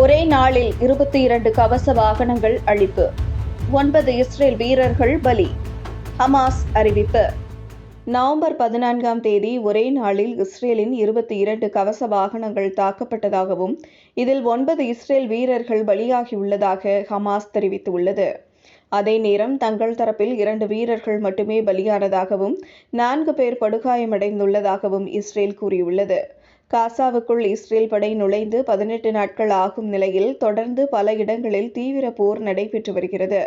ஒரே நாளில் இருபத்தி இரண்டு கவச வாகனங்கள் அழிப்பு ஒன்பது இஸ்ரேல் வீரர்கள் பலி. ஹமாஸ் அறிவிப்பு. நவம்பர் பதினான்காம் தேதி ஒரே நாளில் இஸ்ரேலின் இருபத்தி இரண்டு கவச வாகனங்கள் தாக்கப்பட்டதாகவும் இதில் ஒன்பது இஸ்ரேல் வீரர்கள் பலியாகியுள்ளதாக ஹமாஸ் தெரிவித்துள்ளது. அதே நேரம் தங்கள் தரப்பில் இரண்டு வீரர்கள் மட்டுமே பலியானதாகவும் நான்கு பேர் படுகாயமடைந்துள்ளதாகவும் இஸ்ரேல் கூறியுள்ளது. காசாவுக்குள் இஸ்ரேல் படை நுழைந்து பதினெட்டு நாட்கள் ஆகும் நிலையில் தொடர்ந்து பல இடங்களில் தீவிர போர் நடைபெற்று வருகிறது.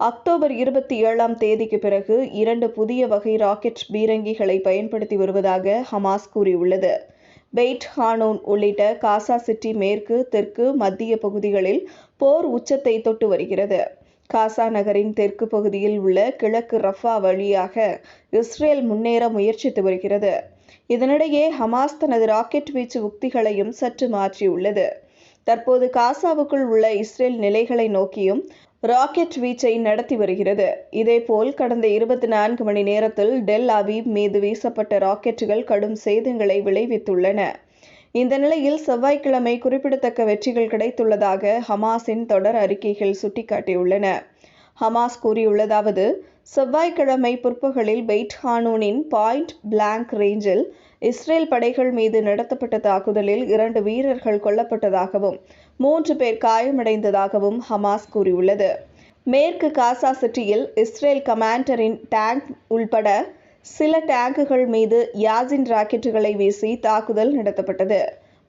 அக்டோபர் இருபத்தி ஏழாம் தேதிக்கு பிறகு இரண்டு புதிய வகை ராக்கெட் பீரங்கிகளை பயன்படுத்தி வருவதாக ஹமாஸ் கூறியுள்ளது. பெய்ட் ஹானோன் உள்ளிட்ட காசா சிட்டி மேற்கு தெற்கு மத்திய பகுதிகளில் போர் உச்சத்தை தொட்டு வருகிறது. காசா நகரின் தெற்கு பகுதியில் உள்ள கிழக்கு ரஃபா வழியாக இஸ்ரேல் முன்னேற முயற்சித்து வருகிறது. இதனிடையே ஹமாஸ் தனது ராக்கெட் வீச்சு உக்திகளையும் சற்று மாற்றியுள்ளது. தற்போது காசாவுக்குள் உள்ள இஸ்ரேல் நிலைகளை நோக்கியும் ராக்கெட் வீச்சை நடத்தி வருகிறது. இதேபோல் கடந்த இருபத்தி நான்கு மணி நேரத்தில் டெல் அவீப் மீது வீசப்பட்ட ராக்கெட்டுகள் கடும் சேதங்களை விளைவித்துள்ளன. இந்த நிலையில் செவ்வாய்க்கிழமை குறிப்பிடத்தக்க வெற்றிகள் கிடைத்துள்ளதாக ஹமாஸின் தொடர் அறிக்கைகள் சுட்டிக்காட்டியுள்ளன. ஹமாஸ் கூறியுள்ளதாவது செவ்வாய்க்கிழமை பிற்பகலில் பெய்ட் ஹானூனின் பாயிண்ட் பிளாங்க் ரேஞ்சில் இஸ்ரேல் படைகள் மீது நடத்தப்பட்ட தாக்குதலில் இரண்டு வீரர்கள் கொல்லப்பட்டதாகவும் மூன்று பேர் காயமடைந்ததாகவும் ஹமாஸ் கூறியுள்ளது. மேற்கு காசா சிட்டியில் இஸ்ரேல் கமாண்டரின் டேங்க் உள்பட சில டேங்குகள் மீது யாசின் ராக்கெட்டுகளை வீசி தாக்குதல் நடத்தப்பட்டது.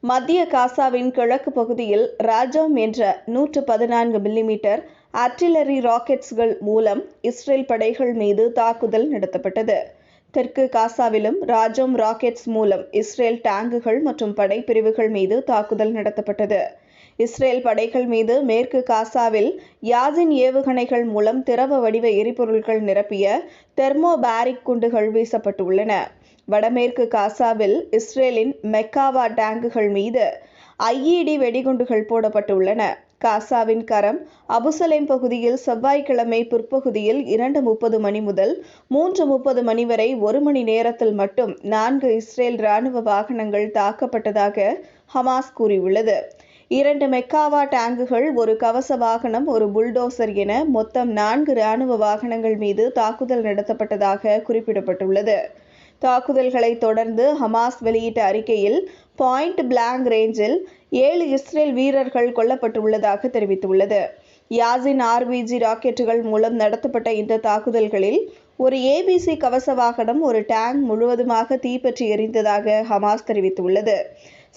மத்திய காசாவின் கிழக்கு பகுதியில் ராஜம் என்ற நூற்று பதினான்கு மில்லிமீட்டர் ஆர்டிலரி ராக்கெட்ஸ்கள் மூலம் இஸ்ரேல் படைகள் மீது தாக்குதல் நடத்தப்பட்டது. தெற்கு காசாவிலும் ராஜோம் ராக்கெட்ஸ் மூலம் இஸ்ரேல் டேங்குகள் மற்றும் படைப்பிரிவுகள் மீது தாக்குதல் நடத்தப்பட்டது. இஸ்ரேல் படைகள் மீது மேற்கு காசாவில் யாசின் ஏவுகணைகள் மூலம் திரவ வடிவ எரிபொருட்கள் நிரப்பிய தெர்மோபாரிக் குண்டுகள் வீசப்பட்டுள்ளன. வடமேற்கு காசாவில் இஸ்ரேலின் மெக்காவா டேங்குகள் மீது ஐஇடி வெடிகுண்டுகள் போடப்பட்டுள்ளன. காசாவின் கரம் அபுசலேம் பகுதியில் செவ்வாய்க்கிழமை பிற்பகுதியில் இரண்டு முப்பது மணி முதல் மூன்று முப்பது மணி வரை ஒரு மணி நேரத்தில் மட்டும் நான்கு இஸ்ரேல் ராணுவ வாகனங்கள் தாக்கப்பட்டதாக ஹமாஸ் கூறியுள்ளது. இரண்டு மெக்காவா டேங்குகள் ஒரு கவச வாகனம் ஒரு புல்டோசர் என மொத்தம் நான்கு ராணுவ வாகனங்கள் மீது தாக்குதல் நடத்தப்பட்டதாக குறிப்பிடப்பட்டுள்ளது. தாக்குதல்களை தொடர்ந்து ஹமாஸ் வெளியிட்ட அறிக்கையில் பாயிண்ட் பிளாங்க் ரேஞ்சில் ஏழு இஸ்ரேல் வீரர்கள் கொல்லப்பட்டுள்ளதாக தெரிவித்துள்ளது. யாசின் ஆர்பிஜி ராக்கெட்டுகள் மூலம் நடத்தப்பட்ட இந்த தாக்குதல்களில் ஒரு ஏபிசி கவச வாகனம் ஒரு டேங்க் முழுவதுமாக தீப்பற்றி எரிந்ததாக ஹமாஸ் தெரிவித்துள்ளது.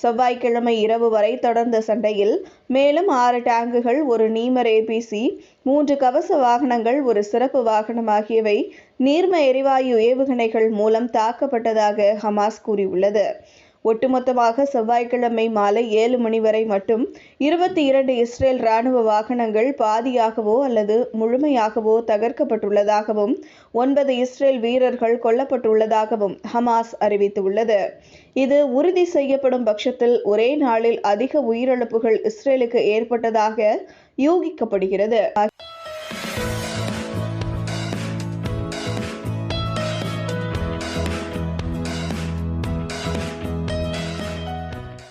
செவ்வாய்க்கிழமை இரவு வரை தொடர்ந்த சண்டையில் மேலும் ஆறு டேங்குகள் ஒரு நீமர் ஏபிசி மூன்று கவச வாகனங்கள் ஒரு சிறப்பு வாகனம் ஆகியவை நீர்ம எரிவாயு ஏவுகணைகள் மூலம் தாக்கப்பட்டதாக ஹமாஸ் கூறியுள்ளது. ஒட்டுமொத்தமாக செவ்வாய்க்கிழமை மாலை ஏழு மணி வரை மட்டும் இருபத்தி இரண்டு இஸ்ரேல் ராணுவ வாகனங்கள் பாதியாகவோ அல்லது முழுமையாகவோ தகர்க்கப்பட்டுள்ளதாகவும் ஒன்பது இஸ்ரேல் வீரர்கள் கொல்லப்பட்டுள்ளதாகவும் ஹமாஸ் அறிவித்துள்ளது. இது உறுதி செய்யப்படும் பட்சத்தில் ஒரே நாளில் அதிக உயிரிழப்புகள் இஸ்ரேலுக்கு ஏற்பட்டதாக யூகிக்கப்படுகிறது.